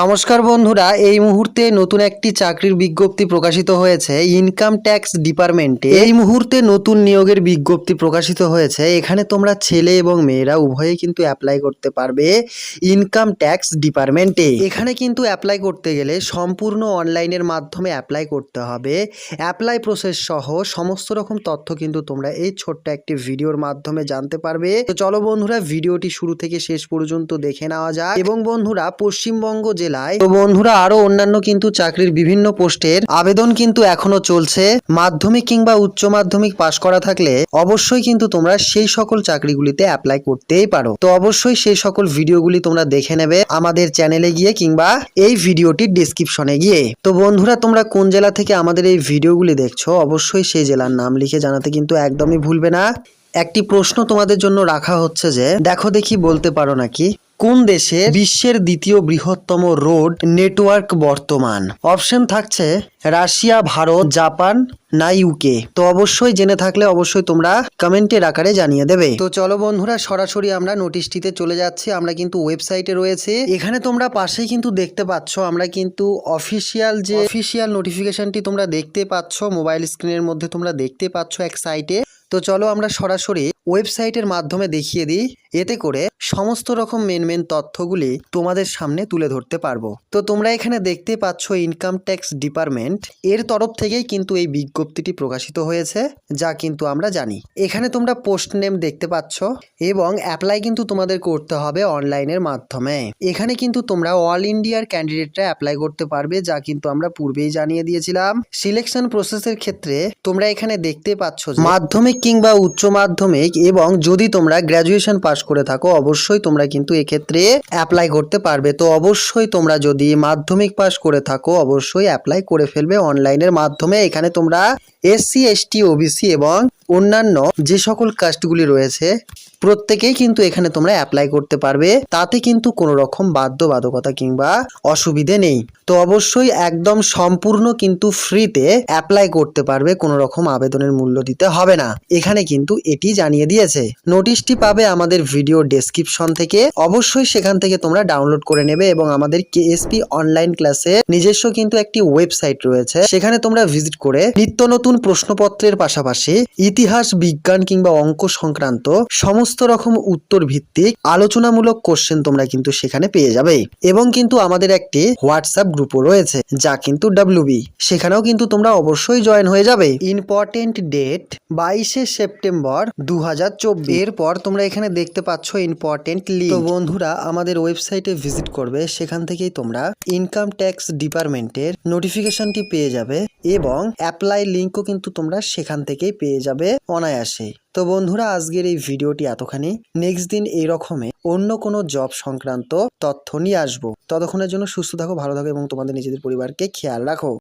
নমস্কার বন্ধুরা, এই মুহূর্তে নতুন একটি চাকরির বিজ্ঞপ্তি প্রকাশিত হয়েছে ইনকাম ট্যাক্স ডিপার্টমেন্টে। এই মুহূর্তে নতুন নিয়োগের বিজ্ঞপ্তি প্রকাশিত হয়েছে। এখানে তোমরা ছেলে এবং মেয়েরা উভয়ে কিন্তু অ্যাপ্লাই করতে পারবে ইনকাম ট্যাক্স ডিপার্টমেন্টে। এখানে কিন্তু অ্যাপ্লাই করতে গেলে সম্পূর্ণ অনলাইনের মাধ্যমে অ্যাপ্লাই করতে হবে। অ্যাপ্লাই প্রসেস সহ সমস্ত রকম তথ্য কিন্তু তোমরা এই ছোট্ট একটি ভিডিওর মাধ্যমে জানতে পারবে। তো চলো বন্ধুরা, ভিডিওটি শুরু থেকে শেষ পর্যন্ত দেখে নেওয়া যায় এবং বন্ধুরা, পশ্চিমবঙ্গ জেলায়। তো বন্ধুরা, আরও অন্যান্য কিন্তু চাকরির বিভিন্ন পোস্টের আবেদন কিন্তু এখনও চলছে। মাধ্যমিক কিংবা উচ্চ মাধ্যমিক পাশ করা থাকলে অবশ্যই কিন্তু তোমরা সেই সকল চাকরিগুলিতে অ্যাপ্লাই করতেই পারো। তো অবশ্যই সেই সকল ভিডিওগুলি তোমরা দেখে নেবে আমাদের চ্যানেলে গিয়ে কিংবা এই ভিডিওটির ডিসক্রিপশনে গিয়ে। তো বন্ধুরা, তোমরা কোন জেলা থেকে আমাদের এই ভিডিওগুলি দেখছ, অবশ্যই সেই জেলার নাম লিখে জানাতে কিন্তু একদমই ভুলবে না। একটি প্রশ্ন তোমাদের জন্য রাখা হচ্ছে যে, দেখো দেখি বলতে পারো নাকি? কোন দেশে বিশ্বের দ্বিতীয় বৃহত্তম রোড নেটওয়ার্ক বর্তমান? অপশন থাকছে রাশিয়া, ভারত, জাপান না ইউকে তো অবশ্যই জেনে থাকলে অবশ্যই তোমরা কমেন্টের আকারে জানিয়ে দেবে। তো চলো বন্ধুরা, সরাসরি আমরা নোটিশটিতে চলে যাচ্ছি। আমরা কিন্তু ওয়েবসাইটে রয়েছে। এখানে তোমরা পাশেই কিন্তু দেখতে পাচ্ছ, আমরা কিন্তু অফিসিয়াল যে অফিসিয়াল নোটিফিকেশনটি তোমরা দেখতে পাচ্ছ, মোবাইল স্ক্রিনের মধ্যে তোমরা দেখতে পাচ্ছ এক সাইটে। তো চলো আমরা সরাসরি ওয়েবসাইটের মাধ্যমে দেখিয়ে দিই, এতে করে সমস্ত রকম মেন মেন তথ্যগুলি তোমাদের সামনে তুলে ধরতে পারব। তো তোমরা এখানে দেখতে পাচ্ছ ইনকাম ট্যাক্স ডিপার্টমেন্ট। এর তরফ থেকেই কিন্তু এই বিজ্ঞপ্তিটি প্রকাশিত হয়েছে, যা কিন্তু আমরা জানি। এখানে তোমরা পোস্ট নেম দেখতে পাচ্ছ এবং অ্যাপ্লাই কিন্তু তোমাদের করতে হবে অনলাইনের মাধ্যমে। এখানে কিন্তু তোমরা অল ইন্ডিয়ার ক্যান্ডিডেটরা অ্যাপ্লাই করতে পারবে, যা কিন্তু আমরা পূর্বেই জানিয়ে দিয়েছিলাম। সিলেকশন প্রসেসের ক্ষেত্রে তোমরা এখানে দেখতে পাচ্ছ মাধ্যমিক কিংবা উচ্চ মাধ্যমিক এবং যদি তোমরা গ্র্যাজুয়েশন পাশ করে থাকো, অবশ্যই তোমরা কিন্তু এক্ষেত্রে অ্যাপ্লাই করতে পারবে। তো অবশ্যই তোমরা যদি মাধ্যমিক পাশ করে থাকো, অবশ্যই অ্যাপ্লাই করে ফেলবে অনলাইনের মাধ্যমে। এখানে তোমরা এসসি এসটি ওবিসি এবং অন্যান্য যে সকল কাস্টগুলি রয়েছে, প্রত্যেকেই কিন্তু এখানে তোমরা অ্যাপ্লাই করতে পারবে। তাতে কিন্তু কোনো রকম বাধ্যবাধকতা কিংবা অসুবিধে নেই। তো অবশ্যই একদম সম্পূর্ণ কিন্তু ফ্রিতে অ্যাপ্লাই করতে পারবে, কোনো রকম আবেদনের মূল্য দিতে হবে না। এখানে কিন্তু এটি জানিয়ে দিয়েছে। নোটিশটি পাবে আমাদের ভিডিও ডেসক্রিপশন থেকে। অবশ্যই সেখান থেকে তোমরা ডাউনলোড করে নেবে এবং আমাদের কেএসপি অনলাইন ক্লাসে নিজস্ব কিন্তু একটি ওয়েবসাইট রয়েছে। সেখানে তোমরা ভিজিট করে নিত্য নতুন প্রশ্নপত্রের পাশাপাশি ইতিহাস, বিজ্ঞান কিংবা অঙ্ক সংক্রান্ত সমস্ত রকম উত্তর ভিত্তিক আলোচনামূলক কোশ্চেন তোমরা কিন্তু সেখানে পেয়ে যাবে। এবং কিন্তু আমাদের একটি হোয়াটসঅ্যাপ গ্রুপও রয়েছে, যা কিন্তু ডাব্লিউবি সেখানেও কিন্তু তোমরা অবশ্যই জয়েন হয়ে যাবে। ইম্পর্টেন্ট ডেট বাইশে সেপ্টেম্বর দু হাজার এরপর তোমরা এখানে দেখতে পাচ্ছ ইম্পর্টেন্ট লিঙ্ক তো বন্ধুরা আমাদের ওয়েবসাইটে ভিজিট করবে সেখান থেকেই তোমরা ইনকাম ট্যাক্স ডিপার্টমেন্টের নোটিফিকেশনটি পেয়ে যাবে এবং অ্যাপ্লাই লিঙ্কও কিন্তু তোমরা সেখান থেকেই পেয়ে যাবে অনায়াসে। তো বন্ধুরা আজকের এই ভিডিওটি এতখানি। নেক্সট দিন এই রকমে অন্য কোনো জব সংক্রান্ত তথ্য নিয়ে আসব। ততক্ষণের জন্য সুস্থ থাকো ভালো থাকো এবং তোমাদের নিজেদের পরিবারকে খেয়াল রাখো।